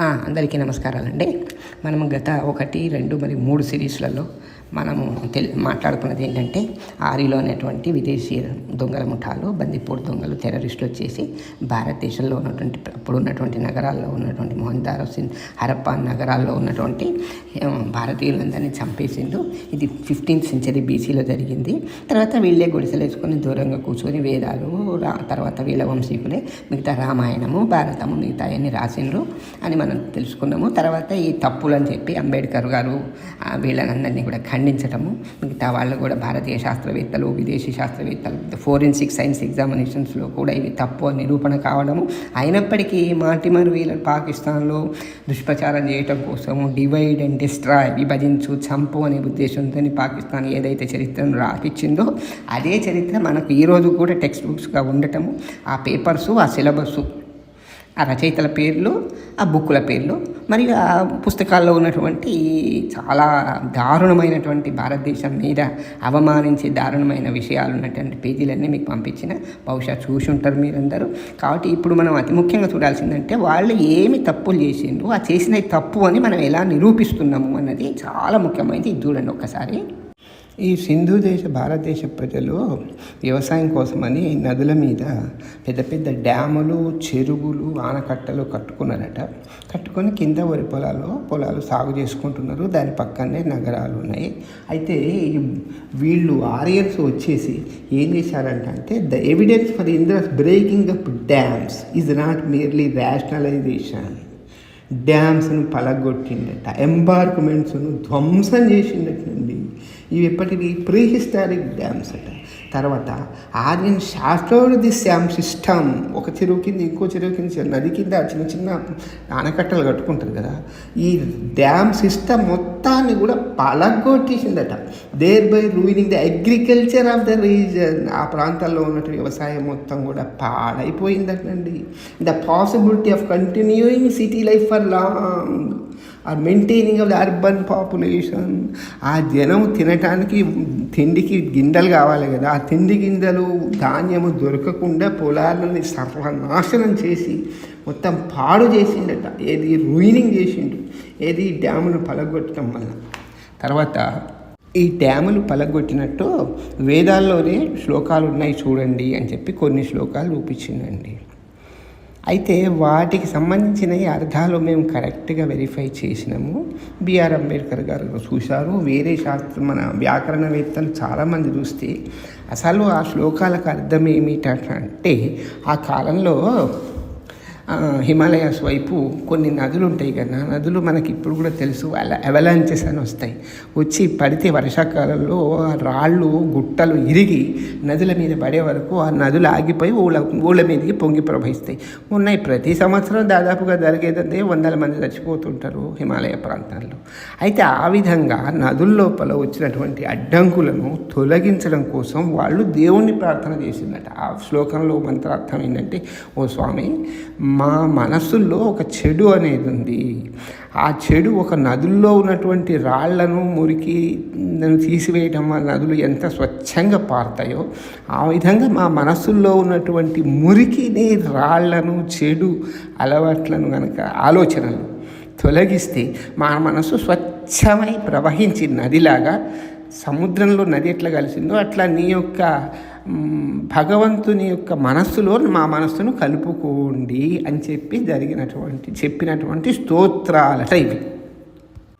అందరికీ నమస్కారాలండి. మనం గత ఒకటి రెండు మరి మూడు సిరీస్లలో మనము తెలి మాట్లాడుకున్నది ఏంటంటే ఆరిలో అనేటువంటి విదేశీ దొంగల ముఠాలు బందిపూడి దొంగలు టెర్రరిస్టులు వచ్చేసి భారతదేశంలో ఉన్నటువంటి అప్పుడు ఉన్నటువంటి నగరాల్లో ఉన్నటువంటి మోహన్దార్ సింగ్ హరప్పా నగరాల్లో ఉన్నటువంటి భారతీయులందరినీ చంపేసిండు. ఇది ఫిఫ్టీన్త్ సెంచరీ బీసీలో జరిగింది. తర్వాత వీళ్ళే గుడిసెలు వేసుకొని దూరంగా కూర్చొని వేదాలు రా తర్వాత వీళ్ళ వంశీకులే మిగతా రామాయణము భారతము మిగతా అన్ని రాసిండ్రు అని మనం తెలుసుకున్నాము. తర్వాత ఈ తప్పులు అని చెప్పి అంబేద్కర్ గారు ఆ, వీళ్ళనందరినీ కూడా ఖండించటము. మిగతా వాళ్ళు కూడా భారతీయ శాస్త్రవేత్తలు విదేశీ శాస్త్రవేత్తలు ఫోరెన్సిక్ సైన్స్ ఎగ్జామినేషన్స్లో కూడా ఇవి తప్పు అని నిరూపణ కావడము. అయినప్పటికీ మాటిమర్ వీళ్ళు పాకిస్తాన్లో దుష్ప్రచారం చేయటం కోసము డివైడ్ అండ్ డిస్ట్రాయ్ విభజించు చంపు అనే ఉద్దేశంతో పాకిస్తాన్ ఏదైతే చరిత్రను రాపిచ్చిందో అదే చరిత్ర మనకు ఈరోజు కూడా టెక్స్ట్ బుక్స్గా ఉండటము. ఆ పేపర్సు ఆ సిలబస్సు ఆ రచయితల పేర్లు ఆ బుక్కుల పేర్లు మరియు ఆ పుస్తకాల్లో ఉన్నటువంటి చాలా దారుణమైనటువంటి భారతదేశం మీద అవమానించే దారుణమైన విషయాలు ఉన్నటువంటి పేజీలన్నీ మీకు పంపించిన బహుశా చూసి ఉంటారు మీరందరూ. కాబట్టి ఇప్పుడు మనం అతి ముఖ్యంగా చూడాల్సిందంటే వాళ్ళు ఏమి తప్పులు చేసిండ్రు ఆ చేసిన తప్పు అని మనం ఎలా నిరూపిస్తున్నాము అన్నది చాలా ముఖ్యమైనది. ఇది చూడండి ఒక్కసారి. ఈ సింధు దేశ భారతదేశ ప్రజలు వ్యవసాయం కోసమని నదుల మీద పెద్ద పెద్ద డ్యాములు చెరువులు ఆనకట్టలు కట్టుకున్నారట. కట్టుకొని కింద వరి పొలాలు పొలాలు సాగు చేసుకుంటున్నారు. దాని పక్కనే నగరాలు ఉన్నాయి. అయితే ఈ వీళ్ళు ఆరియన్స్ వచ్చేసి ఏం చేశారంటే the evidence for Indra's breaking up dams is not merely rationalization డ్యామ్స్ను పలగొట్టిండట ఎంబార్క్మెంట్స్ను ధ్వంసం చేసిండటండి ఇవి ఎప్పటివి ప్రీ హిస్టారిక్ డ్యామ్స్ అంట. తర్వాత Aryan shattered the dam system ఒక చెరువు కింద ఇంకో చెరువు కింద నది కింద చిన్న చిన్న ఆనకట్టలు కట్టుకుంటారు కదా. ఈ డ్యామ్ సిస్టమ్ మొత్తాన్ని కూడా పలగొట్టేసిందట. Thereby ruining the agriculture of the region ఆ ప్రాంతాల్లో ఉన్నటువంటి వ్యవసాయం మొత్తం కూడా పాడైపోయిందటండి. The possibility of continuing city life for long or maintaining of the urban population ఆ జనం తినటానికి తిండికి గిండలు కావాలి కదా. ఆ తిండి గింజలు ధాన్యము దొరకకుండా పొలాలని సర్వనాశనం చేసి మొత్తం పాడు చేసిండట. ఏది రూయినింగ్ చేసిండు. ఏది డ్యామును పలగొట్టడం వల్ల. తర్వాత ఈ డ్యాములు పలగొట్టినట్టు వేదాల్లోనే శ్లోకాలు ఉన్నాయి చూడండి అని చెప్పి కొన్ని శ్లోకాలు చూపించిందండి అయితే వాటికి సంబంధించిన ఈ అర్థాలు మేము కరెక్ట్గా వెరిఫై చేసినాము. బిఆర్ అంబేద్కర్ గారు చూశారు. వేరే శాస్త్ర మన వ్యాకరణవేత్తలు చాలామంది చూస్తే అసలు ఆ శ్లోకాలకు అర్థం ఏమిటంటే ఆ కాలంలో హిమాలయాస్ వైపు కొన్ని నదులు ఉంటాయి కదా నదులు మనకి ఇప్పుడు కూడా తెలుసు అలా అవలాంచెస్ అని వస్తాయి. వచ్చి పడితే వర్షాకాలంలో ఆ రాళ్ళు గుట్టలు ఇరిగి నదుల మీద పడే వరకు ఆ నదులు ఆగిపోయి ఊళ్ళ ఊళ్ళ మీదకి పొంగి ప్రవహిస్తాయి. ఉన్నాయి. ప్రతి సంవత్సరం దాదాపుగా జరిగేదంటే వందల మంది చచ్చిపోతుంటారు హిమాలయ ప్రాంతాల్లో. అయితే ఆ విధంగా నదుల లోపల వచ్చినటువంటి అడ్డంకులను తొలగించడం కోసం వాళ్ళు దేవుణ్ణి ప్రార్థన చేసిందట. ఆ శ్లోకంలో మంత్రార్థం ఏంటంటే ఓ స్వామి మా మనస్సుల్లో ఒక చెడు అనేది ఉంది. ఆ చెడు ఒక నదుల్లో ఉన్నటువంటి రాళ్ళను మురికి దాన్ని తీసివేయటం వల్ల నదులు ఎంత స్వచ్ఛంగా పారుతాయో ఆ విధంగా మా మనస్సుల్లో ఉన్నటువంటి మురికిని రాళ్ళను చెడు అలవాట్లను కనుక ఆలోచనలు తొలగిస్తే మా మనసు స్వచ్ఛమై ప్రవహించి నదిలాగా సముద్రంలో నది ఎట్లా కలిసిందో అట్లా నీ యొక్క భగవంతుని యొక్క మనస్సులో మా మనస్సును కలుపుకోండి అని చెప్పి జరిగినటువంటి చెప్పినటువంటి స్తోత్రాలట ఇవి.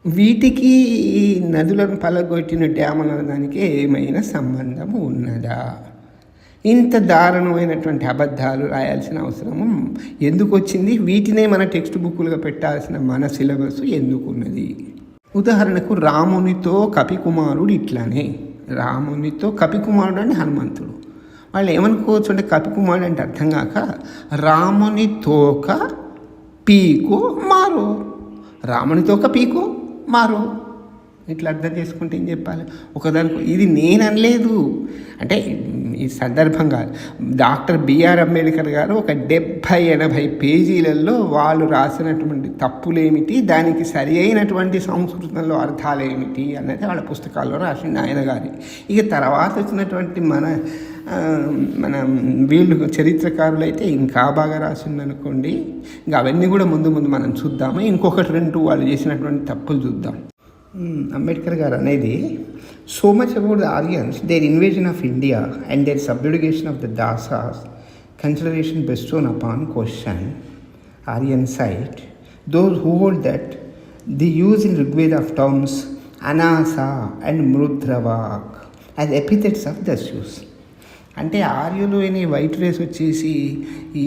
వీటికి ఈ నదులను పలగొట్టిన డ్యాముల దానికి ఏమైనా సంబంధం ఉన్నదా? ఇంత దారుణమైనటువంటి అబద్ధాలు రాయాల్సిన అవసరము ఎందుకు వచ్చింది? వీటినే మన టెక్స్ట్ బుక్కులుగా పెట్టాల్సిన మన సిలబస్ ఎందుకు ఉన్నది? ఉదాహరణకు రామునితో కపికుమారుడు ఇట్లానే. రామునితో కపికుమారుడు అని హనుమంతుడు. వాళ్ళు ఏమనుకోవచ్చు అంటే కపికుమారుడు అంటే అర్థం కాక రాముని తోక పీకు మారు. రాముని తోక పీకు మారు. ఇట్లా అర్థం చేసుకుంటే ఏం చెప్పాలి? ఒకదానికి ఇది నేను అనలేదు. అంటే ఈ సందర్భంగా డాక్టర్ బిఆర్ అంబేద్కర్ గారు ఒక డెబ్భై ఎనభై పేజీలలో వాళ్ళు రాసినటువంటి తప్పులేమిటి దానికి సరి అయినటువంటి సంస్కృతంలో అర్థాలు ఏమిటి వాళ్ళ పుస్తకాల్లో రాసింది ఆయన గారి. ఇక తర్వాత వచ్చినటువంటి మన మన వీళ్ళు చరిత్రకారులు అయితే ఇంకా బాగా రాసింది అనుకోండి. ఇంకా అవన్నీ కూడా ముందు ముందు మనం చూద్దాము. ఇంకొకటి రెండు వాళ్ళు చేసినటువంటి తప్పులు చూద్దాం. అంబేద్కర్ గారు అనేది so much about the Aryans, their invasion of India, and their subjugation of the Dasas, consideration bestowed upon question Aryan site. Those who hold that the use in Rigveda of terms Anasa and Mrudravak as epithets of Dasyus అంటే ఆర్యులు అనే white race వచ్చేసి ఈ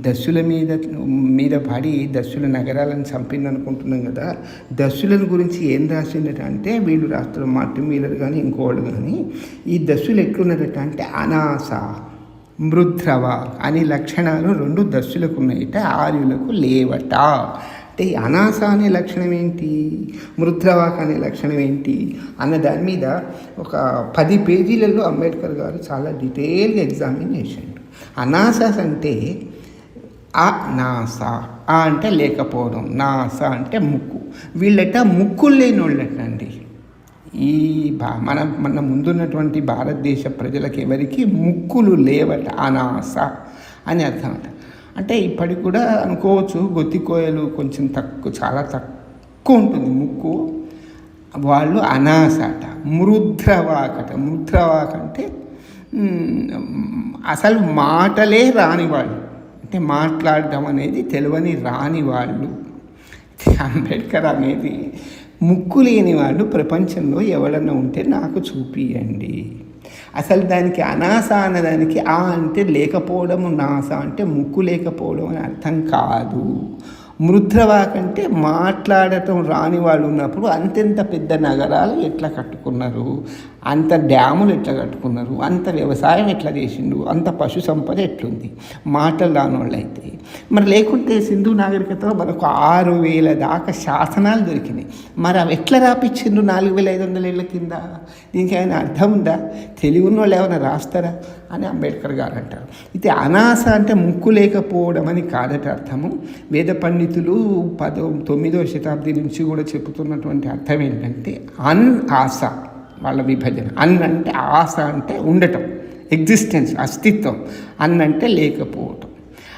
దస్యుల మీద మీద పడి దశుల నగరాలను చంపింది అనుకుంటున్నాం కదా దశులను గురించి ఏం రాసిండట అంటే వీళ్ళు రాస్తారు మార్టిన్ మీలర్ కానీ ఇంకోళ్ళు కానీ ఈ దస్యులు ఎట్లున్నారట అంటే అనాస మృద్రవ అనే లక్షణాలు రెండు దస్యులకు ఉన్నాయట ఆర్యులకు లేవట. అంటే అనాస అనే లక్షణం ఏంటి? మృద్రవాక్ అనే లక్షణం ఏంటి? అన్న దాని మీద ఒక పది పేజీలలో అంబేద్కర్ గారు చాలా డీటెయిల్గా ఎగ్జామిన్ చేసిండు అనాసాస్ అంటే ఆ నాస ఆ అంటే లేకపోవడం నాస అంటే ముక్కు. వీళ్ళట ముక్కులు లేని వాళ్ళటండి ఈ భా మన మన ముందున్నటువంటి భారతదేశ ప్రజలకు ఎవరికి ముక్కులు లేవట అనాస అని అర్థం అంటే ఇప్పటికి కూడా అనుకోవచ్చు గొత్తికోయలు కొంచెం తక్కువ చాలా తక్కువ ఉంటుంది ముక్కు. వాళ్ళు అనాసట మృద్రవాకట. మృద్రవాక అంటే అసలు మాటలే రాని వాళ్ళు. అంటే మాట్లాడడం అనేది తెలియని రాని వాళ్ళు. అంబేద్కర్ అనేది ముక్కు లేని వాళ్ళు ప్రపంచంలో ఎవడన్నా ఉంటే నాకు చూపియండి. అసలు దానికి అనాస అన్నదానికి ఆ అంటే లేకపోవడం నాస అంటే ముక్కు లేకపోవడం అని అర్థం కాదు. మృద్రవాక్ అంటే మాట్లాడటం రాని వాళ్ళు ఉన్నప్పుడు అంతెంత పెద్ద నగరాలు ఎట్లా కట్టుకున్నారు? అంత డ్యాములు ఎట్లా కట్టుకున్నారు? అంత వ్యవసాయం ఎట్లా చేసిండు? అంత పశు సంపద ఎట్లుంది? మాటలు రాని వాళ్ళు అయితే మరి లేకుంటే సింధు నాగరికతలో మనకు ఆరు వేల దాకా శాసనాలు దొరికినాయి. మరి అవి ఎట్లా రాపిచ్చిండ్రు నాలుగు వేల ఐదు వందల ఏళ్ళ కింద? దీనికి ఏమైనా అర్థం ఉందా? తెలివి వాళ్ళు ఏమైనా రాస్తారా? అని అంబేద్కర్ గారు అంటారు. ఇది అనాస అంటే ముక్కు లేకపోవడం అని కాదట అర్థము. వేద పండితులు పదో తొమ్మిదో శతాబ్ది నుంచి కూడా చెబుతున్నటువంటి అర్థం ఏంటంటే అన్ ఆశ వాళ్ళ విభజన. అన్ అంటే ఆశ అంటే ఉండటం ఎగ్జిస్టెన్స్ అస్తిత్వం. అన్ అంటే లేకపోవటం.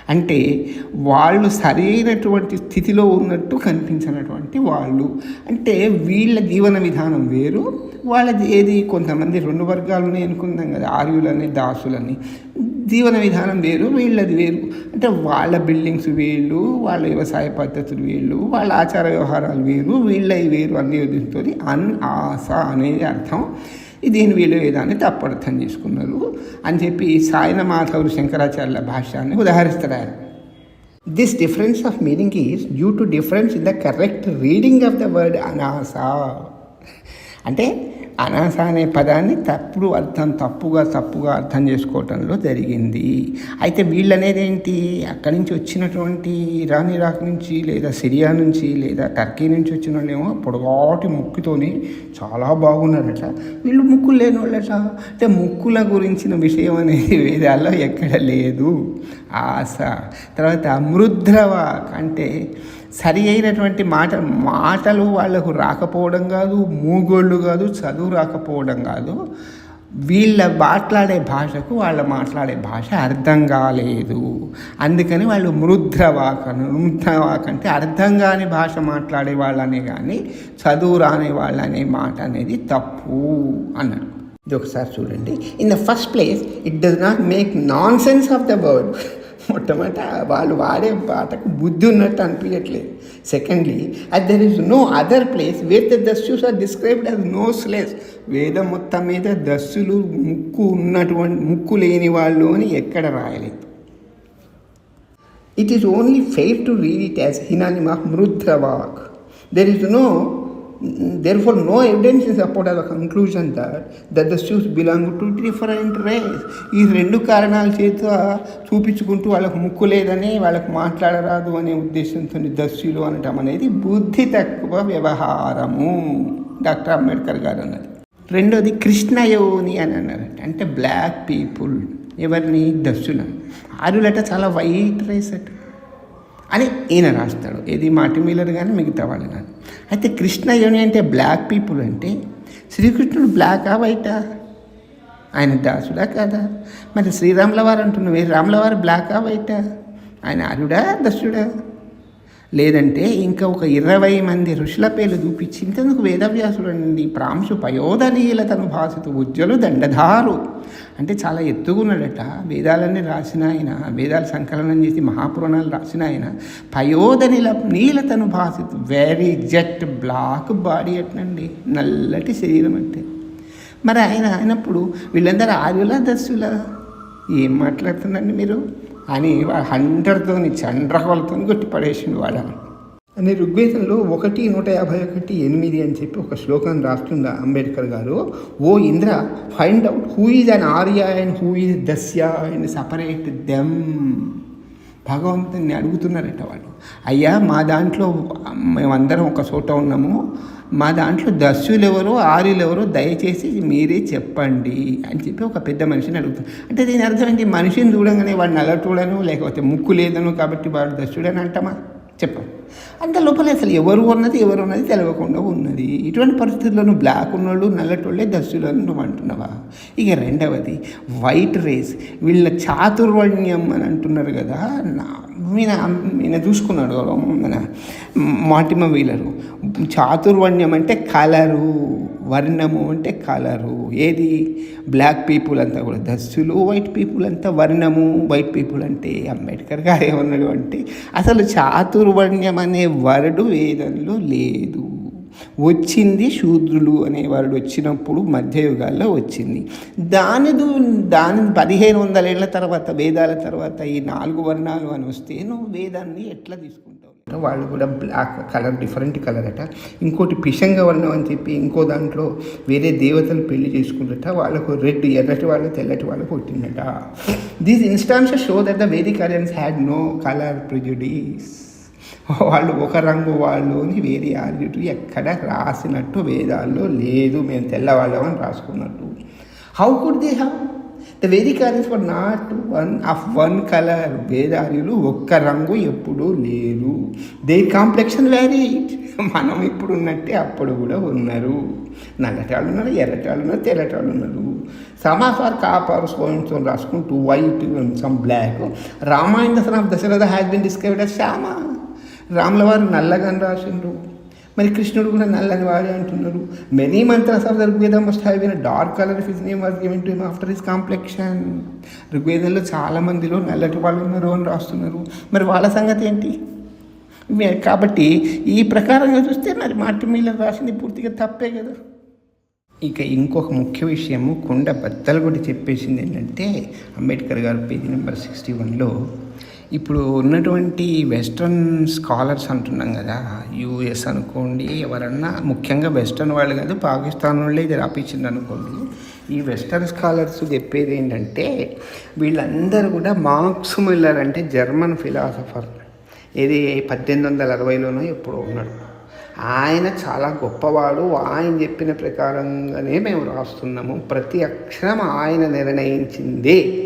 అంటే వాళ్ళు సరైనటువంటి స్థితిలో ఉన్నట్టు కనిపించినటువంటి వాళ్ళు. అంటే వీళ్ళ జీవన విధానం వేరు. వాళ్ళది ఏది కొంతమంది రెండు వర్గాలు అనుకుందాం కదా ఆర్యులని దాసులని. జీవన విధానం వేరు వీళ్ళది వేరు. అంటే వాళ్ళ బిల్డింగ్స్ వీళ్ళు వాళ్ళ వ్యవసాయ పద్ధతులు వీళ్ళు వాళ్ళ ఆచార వ్యవహారాలు వేరు వీళ్ళవి వేరు అన్ని అన్ ఆశ అనేది అర్థం. దీని వీళ్ళు వేదాన్ని తప్పర్థం చేసుకున్నారు. అని చెప్పి సాయన మాధవులు శంకరాచార్యుల భాష్యాన్ని ఉదాహరిస్తారు ఆయన this difference of meaning is due to difference in the correct reading of the word anasa అంటే అనాస అనే పదాన్ని తప్పుడు అర్థం తప్పుగా తప్పుగా అర్థం చేసుకోవటంలో జరిగింది. అయితే వీళ్ళనేది ఏంటి అక్కడి నుంచి వచ్చినటువంటి ఇరాన్ ఇరాక్ నుంచి లేదా సిరియా నుంచి లేదా టర్కీ నుంచి వచ్చిన వాళ్ళేమో పొడగాటి ముక్కుతోని చాలా బాగున్నారట. వీళ్ళు ముక్కులు లేని వాళ్ళట అంటే ముక్కుల గురించిన విషయం అనేది వేదాల్లో ఎక్కడ లేదు. ఆశ. తర్వాత అమృద్రవాక్ అంటే సరి అయినటువంటి మాట మాటలు వాళ్ళకు రాకపోవడం కాదు మూగోళ్ళు కాదు చదువు రాకపోవడం కాదు. వీళ్ళ మాట్లాడే భాషకు వాళ్ళ మాట్లాడే భాష అర్థం కాలేదు. అందుకని వాళ్ళు మృద్రవాకను మృద్రవాక్ అంటే అర్థం కాని భాష మాట్లాడే వాళ్ళనే కానీ చదువు రాని వాళ్ళనే మాట అనేది తప్పు అన్నాడు ఇది ఒకసారి చూడండి. In the first place it does not make nonsense of the word మొట్టమొదట వాళ్ళు వాడే పాటకు బుద్ధి ఉన్నట్టు అనిపించట్లేదు secondly at there is no other place where the Dasyus are described as noseless వేదం మొత్తం మీద దస్సులు ముక్కు ఉన్నటువంటి ముక్కు లేని వాళ్ళు అని ఎక్కడ రాయలేదు. It is only fair to read it as హినానిమా మృద్రవాక్ there There no therefore, no evidence in support of the conclusion that, that the Jews belong to different race. ఈ రెండు కారణాల చేత చూపించుకుంటూ వాళ్ళకు ముక్కు లేదని వాళ్ళకు మాట్లాడరాదు అనే ఉద్దేశంతో దస్యులు అనటం అనేది బుద్ధి తక్కువ వ్యవహారము. డాక్టర్ అంబేద్కర్ గారు అన్నది. రెండోది కృష్ణయోని అని అన్నారు అంటే బ్లాక్ పీపుల్. ఎవరిని? దస్సులను ఆరులట చాలా వైట్ రైస్ అట. అని ఈయన రాస్తాడు. ఇది మాటి మీలర్ కానీ మిగతా వాళ్ళు కానీ అయితే కృష్ణయోని అంటే బ్లాక్ పీపుల్ అంటే శ్రీకృష్ణుడు బ్లాకా వైటా ఆయన దాసుడా కాదా? మరి శ్రీరాముల వారు అంటున్నావు రాముల వారు బ్లాకా వైటా ఆయన అరుడా దశుడా? లేదంటే ఇంకా ఒక ఇరవై మంది ఋషుల పేర్లు చూపించి ఇంతకు వేదవ్యాసుడు అండి ప్రాంశు పయోధనీయుల తను భాషతో ఉజ్జలు దండధారు. అంటే చాలా ఎత్తుగున్నాడట. వేదాలన్నీ రాసిన ఆయన వేదాలు సంకలనం చేసి మహాపురాణాలు రాసిన ఆయన పయోధనిల నీల తను వెరీ జెట్ బ్లాక్ బాడీ అట్నండి నల్లటి శరీరం అంటే. మరి ఆయన అయినప్పుడు వీళ్ళందరూ ఆర్యుల దస్సులా ఏం మాట్లాడుతుందండి మీరు? అని హండ్రెడ్తో చండ్రకాలతో కొట్టి పడేసిండు వాడ అని ఋగ్వేదంలో ఒకటి నూట యాభై ఒకటి ఎనిమిది అని చెప్పి ఒక శ్లోకం రాస్తున్న Ambedkar garu? O Indra find out who is an Arya and who is Dasyu and separate them భగవంతుని అడుగుతున్నారట వాళ్ళు. అయ్యా మా దాంట్లో మేమందరం ఒక చోట ఉన్నాము. మా దాంట్లో దస్యులు ఎవరో ఆర్యులు ఎవరో దయచేసి మీరే చెప్పండి అని చెప్పి ఒక పెద్ద మనిషిని అడుగుతారు అంటే దీని అర్థం ఏంటి? మనిషిని చూడంగానే వాడు నల్లటోడను లేకపోతే ముక్కు లేదను కాబట్టి వాడు దస్యుడని అంటామా? చెప్పండి అంత లోపల అసలు ఎవరు ఉన్నది ఎవరు ఉన్నది తెలియకుండా ఉన్నది. ఇటువంటి పరిస్థితుల్లోనూ బ్లాక్ ఉన్నోళ్ళు నల్లటోళ్ళే దస్సులు నువ్వు అంటున్నావా? ఇక రెండవది వైట్ రేస్ వీళ్ళ చాతుర్వర్ణ్యం అని అంటున్నారు కదా నా ఈయన ఈయన చూసుకున్నాడు మన మాటిమ వీలరు. చాతుర్వర్ణ్యం అంటే కలరు వర్ణము అంటే కలరు. ఏది? బ్లాక్ పీపుల్ అంతా కూడా. దస్సులు వైట్ పీపుల్ అంతా వర్ణము. వైట్ పీపుల్ అంటే అంబేద్కర్ గారు ఏమన్నాడు అంటే అసలు చాతుర్వర్ణ్యం అనే వర్డు వేదంలో లేదు. వచ్చింది శూద్రులు అనే వర్డ్ వచ్చినప్పుడు మధ్యయుగాల్లో వచ్చింది. దాని దాని పదిహేను వందల ఏళ్ళ తర్వాత వేదాల తర్వాత ఈ నాలుగు వర్ణాలు అని వస్తే నువ్వు వేదాన్ని ఎట్లా తీసుకుంటావు? వాళ్ళు కూడా బ్లాక్ కలర్ డిఫరెంట్ కలర్ అట. ఇంకోటి పిషంగ వర్ణం అని చెప్పి ఇంకో దాంట్లో వేరే దేవతలు పెళ్ళి చేసుకుంటట వాళ్ళకు రెడ్ ఎర్రటి వాళ్ళు తెల్లటి వాళ్ళు పుట్టిందట. These instances show that the Vedic Aryans had no colour prejudice వాళ్ళు ఒక రంగు వాళ్ళు అని వేరే ఆర్యుడు ఎక్కడ రాసినట్టు వేదాల్లో లేదు. మేము తెల్లవాళ్ళం అని రాసుకున్నట్టు. How could they have the Vedic Aryans for not one of one colour వేదార్యులు ఒక్క రంగు ఎప్పుడూ లేరు. దే కాంప్లెక్షన్ వేరీ మనం ఇప్పుడు ఉన్నట్టే అప్పుడు కూడా ఉన్నారు. నల్లటాళ్ళు ఉన్నారు ఎర్రటాళ్ళు ఉన్నారు తెల్లటాళ్ళు ఉన్నారు సమాసార్ కాపర్ సోయింతో రాసుకుంటూ white some black Ramayana Dasharatha has been discovered as Shyama రాముల వారు నల్లగా రాసిండ్రు. మరి కృష్ణుడు కూడా నల్లని వాడే అంటున్నారు many mantras of the Rigveda must have been dark colour if his name was given to him after his complexion ఋగ్వేదంలో చాలా మందిలో నల్లటి వాళ్ళు ఉన్నారు అని రాస్తున్నారు. మరి వాళ్ళ సంగతి ఏంటి? కాబట్టి ఈ ప్రకారంగా చూస్తే మరి మార్టి మీలర్ రాసింది పూర్తిగా తప్పే కదా. ఇక ఇంకొక ముఖ్య విషయము కొండ బద్దలు కూడా చెప్పేసింది ఏంటంటే అంబేద్కర్ గారు పేజీ నెంబర్ సిక్స్టీ వన్లో ఇప్పుడు ఉన్నటువంటి వెస్ట్రన్ స్కాలర్స్ అంటున్నాం కదా యూఎస్ అనుకోండి ఎవరన్నా ముఖ్యంగా వెస్ట్రన్ వాళ్ళు కాదు పాకిస్తాన్ వాళ్ళే ఇది రాపించింది అనుకోండి ఈ వెస్టర్న్ స్కాలర్స్ చెప్పేది ఏంటంటే వీళ్ళందరూ కూడా మార్క్స్ మిల్లర్ అంటే జర్మన్ ఫిలాసఫర్. ఇది పద్దెనిమిది వందల అరవైలోనో ఎప్పుడో ఉన్నాడు. ఆయన చాలా గొప్పవాడు ఆయన చెప్పిన ప్రకారంగానే మేము రాస్తున్నాము. ప్రతి అక్షరం ఆయన నిర్ణయించిందే.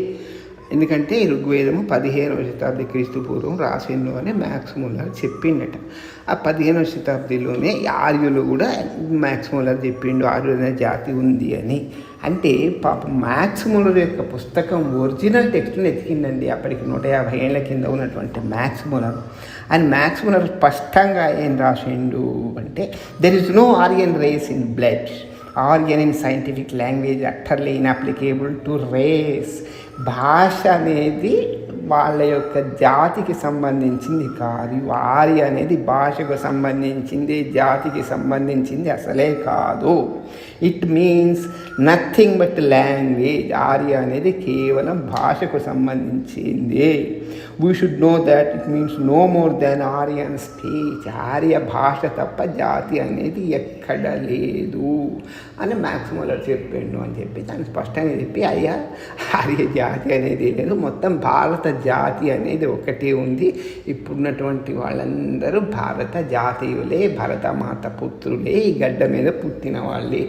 ఎందుకంటే ఈ ఋగ్వేదము పదిహేనవ శతాబ్ది క్రీస్తు పూర్వం రాసిండు అని మ్యాక్స్ ముల్లర్ చెప్పిండట. ఆ పదిహేనవ శతాబ్దిలోనే ఆర్యులు కూడా మ్యాక్స్ ముల్లర్ చెప్పిండు ఆర్యుల జాతి ఉంది అని. అంటే పాప మ్యాక్స్ ముల్లర్ యొక్క పుస్తకం ఒరిజినల్ టెక్స్ట్ని ఎతికిందండి. అప్పటికి నూట యాభై ఏళ్ళ కింద ఉన్నటువంటి Max Muller and Max Muller స్పష్టంగా ఏం రాసిండు అంటే there is no Aryan race in blood Aryan in scientific language utterly inapplicable to race భాష అనేది వాళ్ళ యొక్క జాతికి సంబంధించింది కాదు. వారి అనేది భాషకు సంబంధించింది జాతికి సంబంధించింది అసలే కాదు. It means nothing but language Arya అనేది కేవలం భాషకు సంబంధించింది. We should know that it means no more than Aryan speech Arya భాష తప్ప జాతి అనేది ఎక్కడ లేదు అని మ్యాక్సిమోలో చెప్పిండు అని చెప్పి దాన్ని స్పష్టంగా చెప్పి అయ్యా ఆర్య జాతి అనేది లేదు. మొత్తం భారత జాతి అనేది ఒకటే ఉంది. ఇప్పుడున్నటువంటి వాళ్ళందరూ భారత జాతీయులే భరతమాత పుత్రులే ఈ గడ్డ మీద పుట్టిన వాళ్ళే.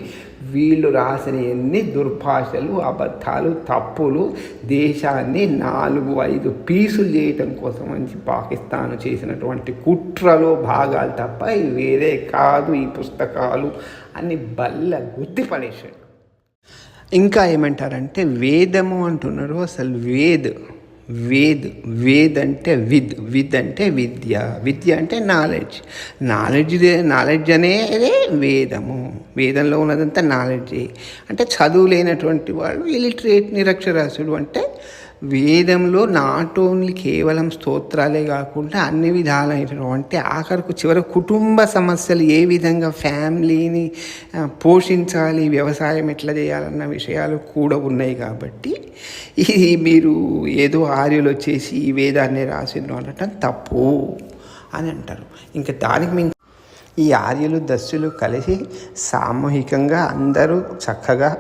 వీళ్ళు రాసిన ఎన్ని దుర్భాషలు అబద్ధాలు తప్పులు దేశాన్ని నాలుగు ఐదు పీసులు చేయటం కోసం అని పాకిస్తాన్ చేసినటువంటి కుట్రలో భాగాలు తప్ప వేరే కాదు ఈ పుస్తకాలు అని బల్ల గుద్ది పడేశాడు. ఇంకా ఏమంటారంటే వేదము అంటున్నారు అసలు వేద్ వేద్ వేద్ అంటే విద్ విద్ అంటే విద్య విద్య అంటే నాలెడ్జ్ నాలెడ్జ్ నాలెడ్జ్ అనేది వేదము. వేదంలో ఉన్నదంతా నాలెడ్జ్ అంటే చదువు లేనటువంటి వాళ్ళు ఇలిటరేట్ నిరక్షరాస్యుడు అంటే వేదంలో నాట్ ఓన్లీ కేవలం స్తోత్రాలే కాకుండా అన్ని విధాలైనటువంటి ఆఖరికి చివరి కుటుంబ సమస్యలు ఏ విధంగా ఫ్యామిలీని పోషించాలి వ్యవసాయం ఎట్లా చేయాలన్న విషయాలు కూడా ఉన్నాయి కాబట్టి ఇది మీరు ఏదో ఆర్యులు వచ్చేసి ఈ వేదాన్ని రాసిండ్రు అనటం తప్పు అని అంటారు. ఇంకా దానికి మించి ఈ ఆర్యులు దశలు కలిసి సామూహికంగా అందరూ చక్కగా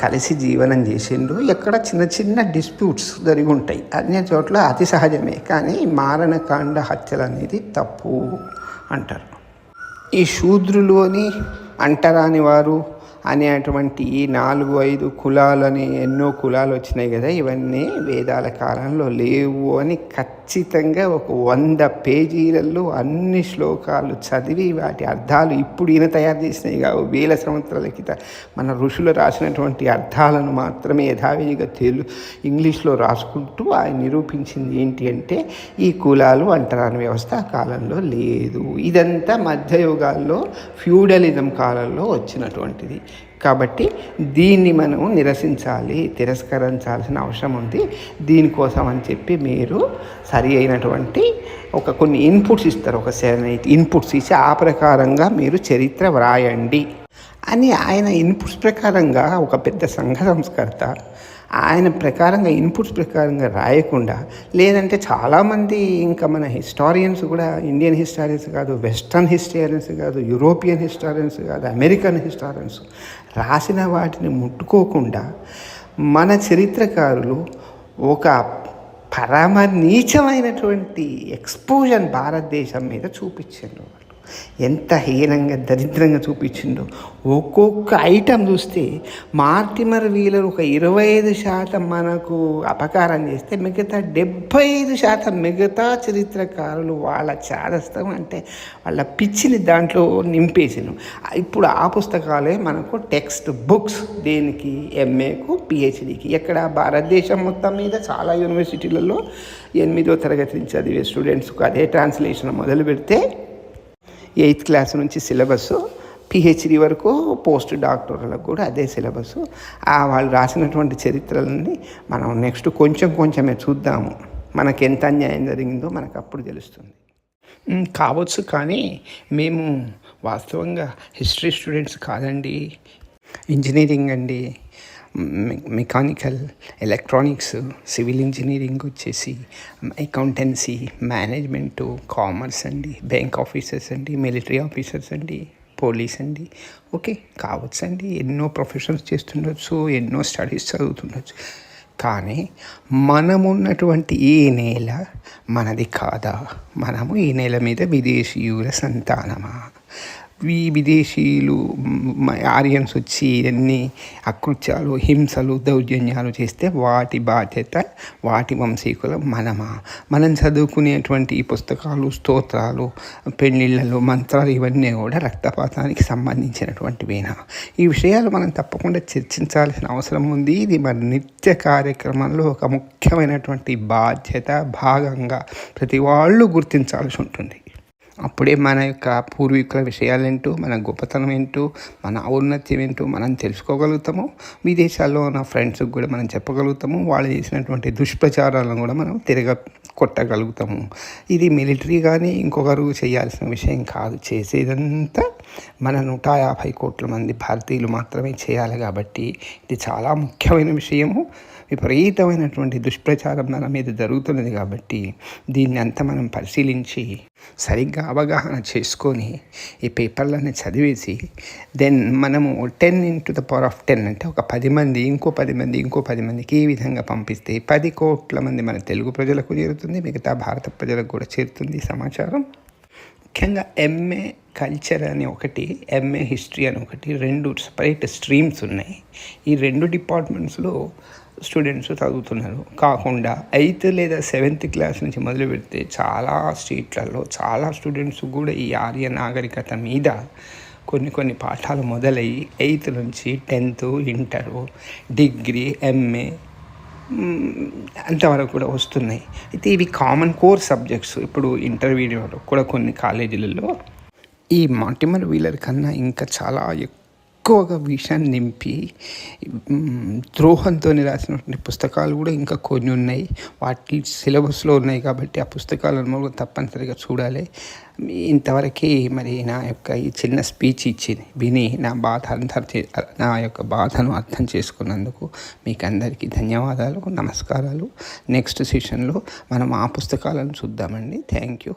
కలిసి జీవనం చేసిండ్రు. ఎక్కడ చిన్న చిన్న డిస్ప్యూట్స్ జరిగి ఉంటాయి. అన్ని చోట్ల అతి సహజమే. కానీ మారణకాండ హత్యలు అనేది తప్పు అంటారు. ఈ శూద్రులు అని అంటరాని వారు అనేటువంటి ఈ నాలుగు ఐదు కులాలని ఎన్నో కులాలు వచ్చినాయి కదా ఇవన్నీ వేదాల కాలంలో లేవు అని ఖచ్చితంగా ఒక వంద పేజీలలో అన్ని శ్లోకాలు చదివి వాటి అర్థాలు ఇప్పుడు ఈయన తయారు చేసినాయి కావు. వేల సంవత్సరాల క్రితం మన ఋషులు రాసినటువంటి అర్థాలను మాత్రమే యథావిధిగా తెలు ఇంగ్లీష్లో రాసుకుంటూ ఆయన నిరూపించింది ఏంటి అంటే ఈ కులాలు అంటరాని వ్యవస్థ ఆ కాలంలో లేదు. ఇదంతా మధ్యయుగాల్లో ఫ్యూడలిజం కాలంలో వచ్చినటువంటిది. కాబట్టి దీన్ని మనం నిరసించాలి తిరస్కరించాల్సిన అవసరం ఉంది. దీనికోసం అని చెప్పి మీరు సరి అయినటువంటి ఒక కొన్ని ఇన్పుట్స్ ఇస్తారు. ఒక సెవెన్ ఎయిట్ ఇన్పుట్స్ ఇచ్చి ఆ ప్రకారంగా మీరు చరిత్ర వ్రాయండి. అని ఆయన ఇన్పుట్స్ ప్రకారంగా ఒక పెద్ద సంఘ సంస్కర్త ఆయన ప్రకారంగా ఇన్పుట్స్ ప్రకారంగా రాయకుండా లేదంటే చాలామంది ఇంకా మన హిస్టారియన్స్ కూడా ఇండియన్ హిస్టారియన్స్ కాదు వెస్టర్న్ హిస్టారియన్స్ కాదు యూరోపియన్ హిస్టారియన్స్ కాదు అమెరికన్ హిస్టారియన్స్ రాసిన వాటిని ముట్టుకోకుండా మన చరిత్రకారులు ఒక పరమ నీచమైనటువంటి ఎక్స్పోజర్ భారతదేశం మీద చూపించారు. ఎంత హీనంగా దరిద్రంగా చూపించిందో. ఒక్కొక్క ఐటెం చూస్తే మార్టిమర్ వీలర్ ఒక ఇరవై ఐదు శాతం మనకు అపకారం చేస్తే మిగతా డెబ్భై ఐదు శాతం మిగతా చరిత్రకారులు వాళ్ళ చాదస్తం అంటే వాళ్ళ పిచ్చిని దాంట్లో నింపేసిను. ఇప్పుడు ఆ పుస్తకాలే మనకు టెక్స్ట్ బుక్స్ దేనికి ఎంఏకు పిహెచ్డికి ఎక్కడ? భారతదేశం మొత్తం మీద చాలా యూనివర్సిటీలలో ఎనిమిదో తరగతి నుంచి చదివే స్టూడెంట్స్కు అదే ట్రాన్స్లేషన్ మొదలు పెడితే ఎయిత్ క్లాస్ నుంచి సిలబస్ పిహెచ్డి వరకు పోస్ట్ డాక్టర్లకు కూడా అదే సిలబస్ ఆ వాళ్ళు రాసినటువంటి చరిత్రలని మనం నెక్స్ట్ కొంచెం కొంచెమే చూద్దాము. మనకు ఎంత అన్యాయం జరిగిందో మనకు అప్పుడు తెలుస్తుంది. కావచ్చు కానీ మేము వాస్తవంగా హిస్టరీ స్టూడెంట్స్ కాదండి. ఇంజనీరింగ్ అండి. మెకానికల్ ఎలక్ట్రానిక్స్ సివిల్ ఇంజనీరింగ్ వచ్చేసి అకౌంటెన్సీ మేనేజ్మెంటు కామర్స్ అండి బ్యాంక్ ఆఫీసర్స్ అండి మిలిటరీ ఆఫీసర్స్ అండి పోలీస్ అండి. ఓకే కావచ్చు అండి. ఎన్నో ప్రొఫెషన్స్ చేస్తుండొచ్చు ఎన్నో స్టడీస్ చదువుతుండొచ్చు. కానీ మనమున్నటువంటి ఈ నేల మనది కాదా? మనము ఈ నేల మీద విదేశీయుల సంతానమా? ఈ విదేశీయులు ఆర్యన్స్ ఆరియన్స్ వచ్చి ఇవన్నీ అకృత్యాలు హింసలు దౌర్జన్యాలు చేస్తే వాటి బాధ్యత వాటి వంశీకులం మనమా? మనం చదువుకునేటువంటి ఈ పుస్తకాలు స్తోత్రాలు పెళ్ళిళ్ళలో మంత్రాలు ఇవన్నీ కూడా రక్తపాతానికి సంబంధించినటువంటివేనా? ఈ విషయాలు మనం తప్పకుండా చర్చించాల్సిన అవసరం ఉంది. ఇది మన నిత్య కార్యక్రమంలో ఒక ముఖ్యమైనటువంటి బాధ్యత భాగంగా ప్రతి వాళ్ళు గుర్తించాల్సి ఉంటుంది. అప్పుడే మన యొక్క పూర్వీకుల విషయాలేంటో మన గొప్పతనం ఏంటో మన ఔన్నత్యం ఏంటో మనం తెలుసుకోగలుగుతాము విదేశాల్లో ఉన్న ఫ్రెండ్స్కి కూడా మనం చెప్పగలుగుతాము వాళ్ళు చేసినటువంటి దుష్ప్రచారాలను కూడా మనం తిరగ కొట్టగలుగుతాము. ఇది మిలిటరీ కానీ ఇంకొకరు చేయాల్సిన విషయం కాదు. చేసేదంతా మన నూట యాభై కోట్ల మంది భారతీయులు మాత్రమే చేయాలి కాబట్టి ఇది చాలా ముఖ్యమైన విషయము. విపరీతమైనటువంటి దుష్ప్రచారం మన మీద జరుగుతున్నది కాబట్టి దీన్ని అంతా మనం పరిశీలించి సరిగ్గా అవగాహన చేసుకొని ఈ పేపర్లన్నీ చదివేసి దెన్ మనము ten into the power of ten అంటే ఒక పది మంది ఇంకో పది మంది ఇంకో పది మందికి ఈ విధంగా పంపిస్తే పది కోట్ల మంది మన తెలుగు ప్రజలకు చేరుతుంది మిగతా భారత ప్రజలకు కూడా చేరుతుంది సమాచారం. ముఖ్యంగా ఎంఏ కల్చర్ అని ఒకటి ఎంఏ హిస్టరీ అని ఒకటి రెండు సపరేట్ స్ట్రీమ్స్ ఉన్నాయి. ఈ రెండు డిపార్ట్మెంట్స్లో స్టూడెంట్స్ చదువుతున్నారు. కాకుండా ఎయిత్ లేదా సెవెంత్ క్లాస్ నుంచి మొదలు పెడితే చాలా స్ట్రీట్లలో చాలా స్టూడెంట్స్ కూడా ఈ ఆర్య నాగరికత మీద కొన్ని కొన్ని పాఠాలు మొదలయ్యి ఎయిత్ నుంచి టెన్త్ ఇంటరు డిగ్రీ ఎంఏ అంతవరకు కూడా వస్తున్నాయి. అయితే ఇవి కామన్ కోర్ సబ్జెక్ట్స్. ఇప్పుడు ఇంటర్మీడియట్లో కూడా కొన్ని కాలేజీలలో ఈ మాటిమర్ వీలర్ కన్నా ఇంకా చాలా ఎక్కువగా విషయాన్ని నింపి మ్మ్, ద్రోహంతో రాసినటువంటి పుస్తకాలు కూడా ఇంకా కొన్ని ఉన్నాయి. వాటి సిలబస్లో ఉన్నాయి కాబట్టి ఆ పుస్తకాలను మనం తప్పనిసరిగా చూడాలి. ఇంతవరకే మరి నా యొక్క ఈ చిన్న స్పీచ్ ఇచ్చింది. విని నా బాధ అంతా నా యొక్క బాధను అర్థం చేసుకున్నందుకు మీకు అందరికీ ధన్యవాదాలు నమస్కారాలు. నెక్స్ట్ సెషన్లో మనం ఆ పుస్తకాలను చూద్దామండి. Thank you.